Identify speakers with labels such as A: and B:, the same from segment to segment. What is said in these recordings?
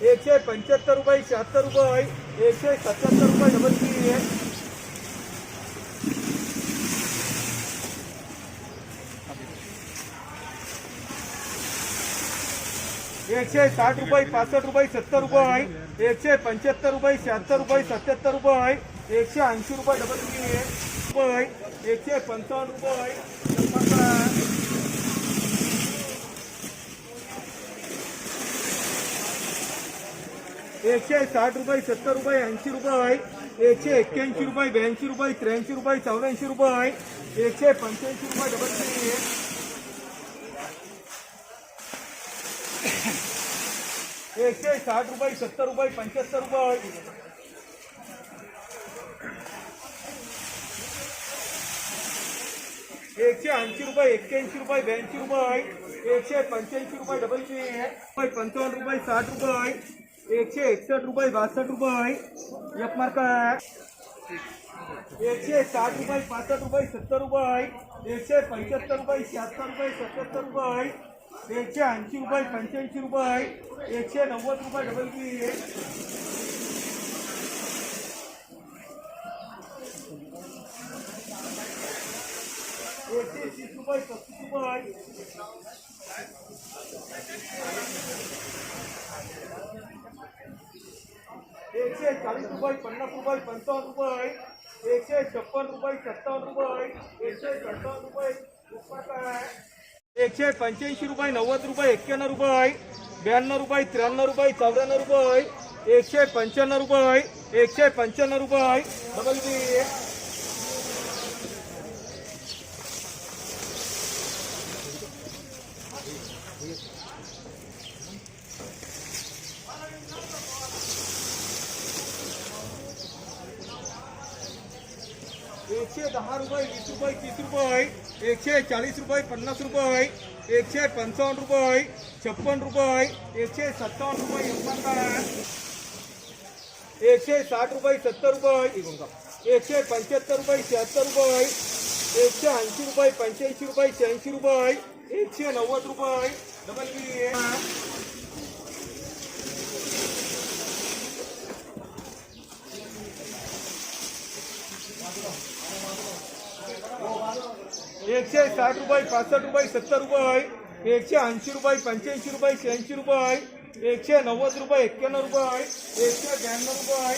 A: एकशे पंच्याहत्तर रुपये शहात्तर रुपये एकशे सत्याहत्तर रुपये डबल ती एकशे साठ रुपये पासष्ट रुपये सत्तर रुपये आहे. एकशे पंच्याहत्तर रुपये शहात्तर रुपये सत्याहत्तर रुपये आहे. एकशे ऐंशी रुपये डबल ती रुपये एकशे पंचावन्न रुपये छप्पन्न एकशे साठ रुपये सत्तर रुपये ऐंशी रुपये आहे. एकशे एक्क्याऐंशी रुपये ब्याऐंशी रुपये त्र्याऐंशी रुपये चौऱ्याऐंशी रुपये आहे. एकशे पंच्याऐंशी रुपये डबल थ्री एकशे साठ रुपये सत्तर रुपये पंच्याहत्तर रुपये एकशे ऐंशी रुपये एक्क्याऐंशी रुपये ब्याऐंशी रुपये एकशे पंच्याऐंशी रुपये डबल थ्री रुपये पंचावन्न रुपये साठ रुपये एकशे एकसष्ट रुपये बासष्ट रुपये. एक मार्क एकशे साठ रुपये पासष्ट रुपये सत्तर रुपये. एकशे पंच्याहत्तर रुपये शहात्तर रुपये सत्याहत्तर रुपये. एकशे ऐंशी रुपये पंच्याऐंशी रुपये. एकशे नव्वद रुपये डबल थ्री एकशे तीस रुपये पस्तीस रुपये एकशे चाळीस रुपये पन्नास रुपये पंचावन्न रुपये एकशे छप्पन रुपये सत्तावन्न रुपये एकशे सत्तावन्न रुपये. रुपये एकशे पंच्याऐंशी रुपये नव्वद रुपये एक्क्याण्णव रुपये ब्याण्णव रुपये त्र्याण्णव रुपये चौऱ्याण्णव रुपये एकशे पंच्याण्णव रुपये एकशे पंच्याण्णव रुपये. Double B. एकशे दहा रुपये वीस रुपये तीस रुपये एकशे चाळीस रुपये पन्नास रुपये एकशे पंचावन्न रुपये छप्पन रुपये एकशे सत्तावन्न रुपये एकावन्न एकशे साठ रुपये सत्तर रुपये इकडून एकशे पंच्याहत्तर रुपये शहात्तर रुपये एकशे ऐंशी रुपये पंच्याऐंशी रुपये शहाऐंशी रुपये एकशे नव्वद रुपये डबल बी एकशे साठ रुपये पासष्ट रुपये सत्तर रुपये एकशे ऐंशी रुपये पंच्याऐंशी रुपये शहाऐंशी रुपये एकशे नव्वद रुपये एक्क्याण्णव रुपये एकशे ब्याण्णव रुपये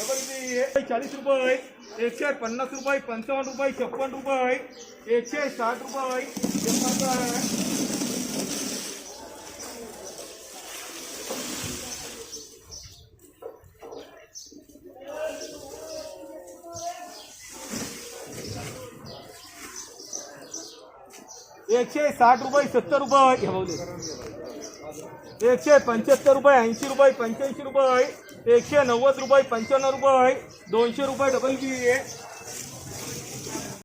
A: डबल बी चाळीस रुपये एकशे पन्नास रुपये पंचावन्न रुपये छप्पन रुपये एकशे साठ रुपये एकशे साठ रुपये सत्तर रुपये. एकशे पंच्याहत्तर रुपये ऐंशी रुपये पंच्याऐंशी रुपये. एकशे नव्वद रुपये पंच्याण्णव रुपये. दोनशे रुपये डबल बी